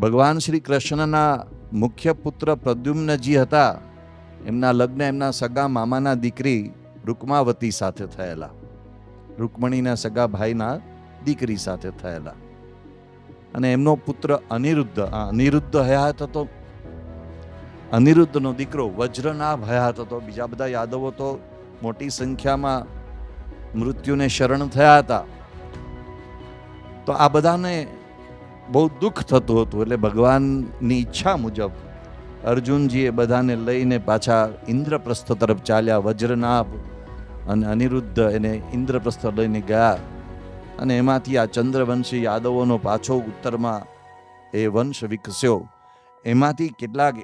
ભગવાન શ્રી કૃષ્ણના મુખ્ય પુત્ર પ્રદ્યુમ્નજી હતા. એમના લગ્ન એમના સગા મામાના દીકરી રૂકમાવતી સાથે થયેલા. રૂકમણીના સગા ભાઈના દીકરી સાથે થયેલા. અને એમનો પુત્ર અનિરુદ્ધ અનિરુદ્ધ હયાત હતો. અનિરુદ્ધનો દીકરો વજ્રનાભ હયાત હતો. બીજા બધા યાદવો તો મોટી સંખ્યામાં મૃત્યુને શરણ થયા હતા. તો આ બધાને બહુ દુઃખ થતું હતું એટલે ભગવાનની ઈચ્છા મુજબ અર્જુનજીએ બધાને લઈને પાછા ઇન્દ્રપ્રસ્થ તરફ ચાલ્યા, વજ્રનાભ અને અનિરુદ્ધ એને ઇન્દ્રપ્રસ્થ લઈને ગયા. અને એમાંથી આ ચંદ્રવંશી યાદવોનો પાછો ઉત્તરમાં એ વંશ વિકસ્યો. એમાંથી કેટલાક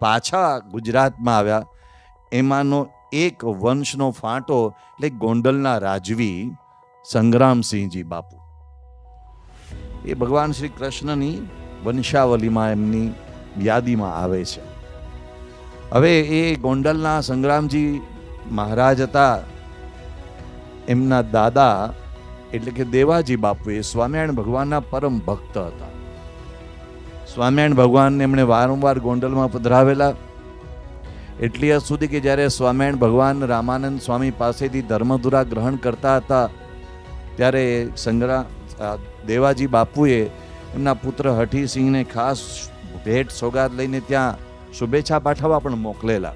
પાછા ગુજરાતમાં આવ્યા. એમાંનો એક વંશનો ફાંટો, એટલે ગોંડલના રાજવી સંગ્રામસિંહજી બાપુ. એ ભગવાન શ્રી કૃષ્ણની વંશાવલીમાં એમની યાદીમાં આવે છે. હવે એ ગોંડલના સંગ્રામજી મહારાજ હતા. એમના દાદા એટલે કે દેવાજી બાપુ એ સ્વામિનારાયણ ભગવાનના પરમ ભક્ત હતા. સ્વામિનારાયણ ભગવાનને એમણે વારંવાર ગોંડલમાં પધરાવેલા. એટલી હદ સુધી કે જ્યારે સ્વામિનારાયણ ભગવાન રામાનંદ સ્વામી પાસેથી ધર્મધુરા ગ્રહણ કરતા હતા, ત્યારે સંગ્રામ દેવાજી બાપુએ એમના પુત્ર હઠીસિંહને ખાસ ભેટ સોગાદ લઈને ત્યાં શુભેચ્છા પાઠવવા પણ મોકલેલા.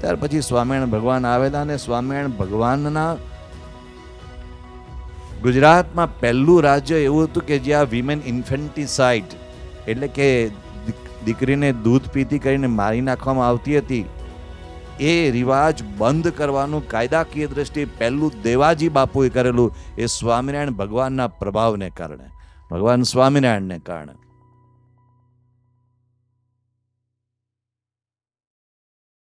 ત્યાર પછી સ્વામિનારાયણ ભગવાન આવેલા અને સ્વામિનારાયણ ભગવાનના ગુજરાતમાં પહેલું રાજ્ય એવું હતું કે જ્યાં વિમેન ઇન્ફેન્ટિસાઇડ એટલે કે દીકરીને દૂધ પીતી કરીને મારી નાખવામાં આવતી હતી. એ રિવાજ બંધ કરવાનું કાયદાકીય દ્રષ્ટિએ પહેલું દેવાજી બાપુએ કરેલું એ સ્વામિનારાયણ ભગવાનના પ્રભાવને કારણે. ભગવાન સ્વામિનારાયણને કારણે.